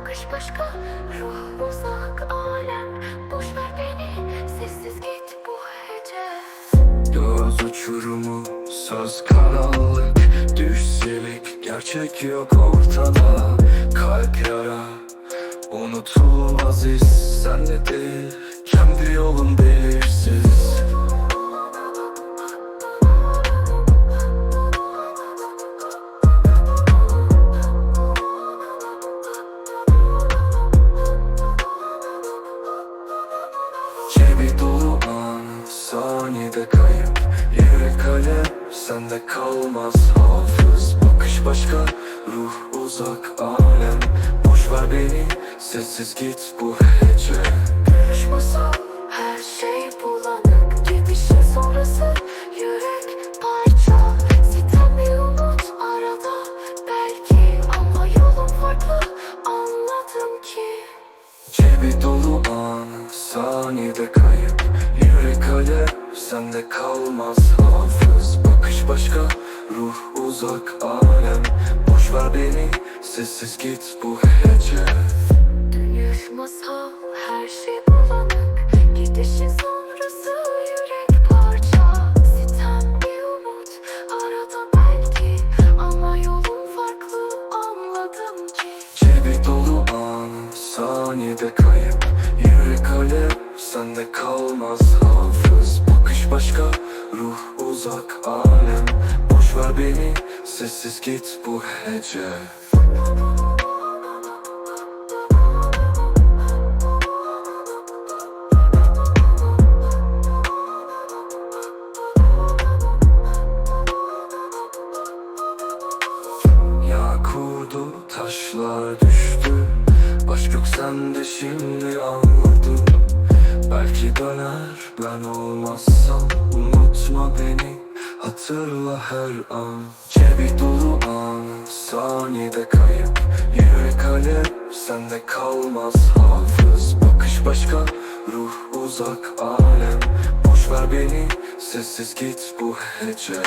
bakış başka Ruh uzak alem. Boş ver beni Sessiz git bu hece Göz uçurumu söz karanlık. Düş silik gerçek yok ortada. Kalp yara Unutulmaz his. Sen de değil Saniyede kayıp Yürek kalem. Sende kalmaz hafız Bakış başka. Ruh uzak alem. Boş ver beni Sessiz git bu hece Konuşmasa her şey bulanık. Gidişin sonrası yürek parça. Sitem bir umut arada. Belki Ama yolum farklı. Anladım ki. Cebi dolu an Saniyede kayıp. Yürek kalem Sende kalmaz hafız. Bakış başka Ruh uzak alem. Boş ver beni Sessiz git bu hece masal her şey bulanık. Gidişin sonrası yürek parça. Sitem bir umut arada belki. Ama yolum farklı anladım ki. Cebi dolu an Saniyede kayıp. Yürek alem Sende kalmaz hafız Başka Ruh uzak alem. Boş ver beni Sessiz git bu hece. Ya kurdu taşlar düştü. Aşk yok sende şimdi anladım Belki döner ben olmazsam Unutma beni. Hatırla her an Cebi dolu an. Saniyede kayıp Yürek alem sende kalmaz hafız. Bakış başka ruh uzak alem. Boş ver beni sessiz git bu hece